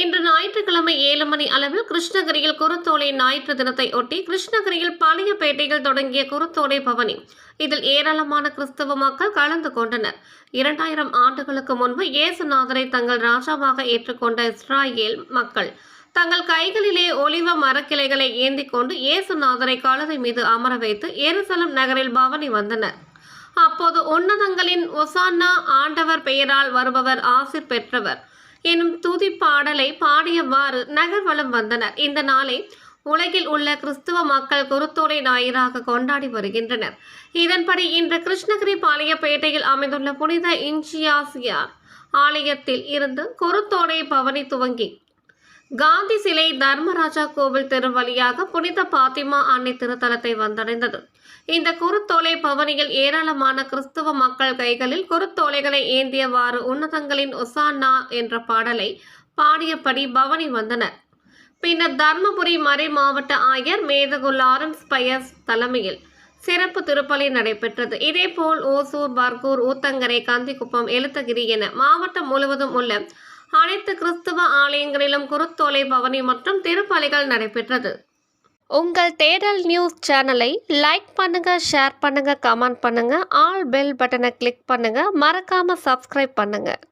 இன்று ஞாயிற்றுக்கிழமை ஏழு மணி அளவில் கிருஷ்ணகிரியில் குருத்தோலை ஞாயிற்று தினத்தை ஒட்டி கிருஷ்ணகிரியில் பழையப்பேட்டையில் தொடங்கிய குருத்தோலை பவனி. இதில் ஏராளமான கிறிஸ்தவ மக்கள் கலந்து கொண்டனர். இரண்டாயிரம் ஆண்டுகளுக்கு முன்பு இயேசுநாதரை தங்கள் ராஜாவாக ஏற்றுக்கொண்ட இஸ்ராயேல் மக்கள் தங்கள் கைகளிலே ஒலிவ மரக்கிளைகளை ஏந்தி கொண்டு இயேசுநாதரை கழுதை மீது அமர வைத்து ஏருசலம் நகரில் பவனி வந்தனர். அப்போது உன்னதங்களின் ஒசான்னா ஆண்டவர் பெயரால் வருபவர் ஆசிர் பெற்றவர். எனும் துதி பாடலை பாடியவாறு நகர்வலம் வந்தனர். இந்த நாளை உலகில் உள்ள கிறிஸ்துவ மக்கள் குருத்தோலை ஞாயிறாக கொண்டாடி வருகின்றனர். இதன்படி இன்று கிருஷ்ணகிரி பாளையப்பேட்டையில் அமைந்துள்ள புனித இன்ஜியாசியார் ஆலயத்தில் இருந்து குருத்தோடை பவனி துவங்கி காந்தி சிலை தர்மராஜா கோவில் தெரு வழியாக புனித பாத்திமா அன்னை திருத்தலத்தை வந்தடைந்தது. இந்த குருத்தோலை பவனியில் ஏராளமான கிறிஸ்துவ மக்கள் கைகளில் குருத்தோலைகளை ஏந்தியவாறு உன்னதங்களின் ஒசானா என்ற பாடலை பாடியபடி பவனி வந்தனர். பின்னர் தர்மபுரி மறை மாவட்ட ஆயர் மேதகு லாரன்ஸ் பயஸ் தலைமையில் சிறப்பு திருப்பலி நடைபெற்றது. இதேபோல் ஓசூர் பர்கூர் ஊத்தங்கரை கந்திக்குப்பம் எழுத்தகிரி என மாவட்டம் முழுவதும் உள்ள அனைத்து கிறிஸ்துவ ஆலயங்களிலும் குருத்தோலை பவனி மற்றும் திருப்பலிகள் நடைபெற்றது. உங்கள் தேடல் நியூஸ் சேனலை லைக் பண்ணுங்க ஷேர் பண்ணுங்க கமெண்ட் பண்ணுங்க ஆல் பெல் பட்டனை கிளிக் பண்ணுங்க மறக்காம சப்ஸ்கிரைப் பண்ணுங்க.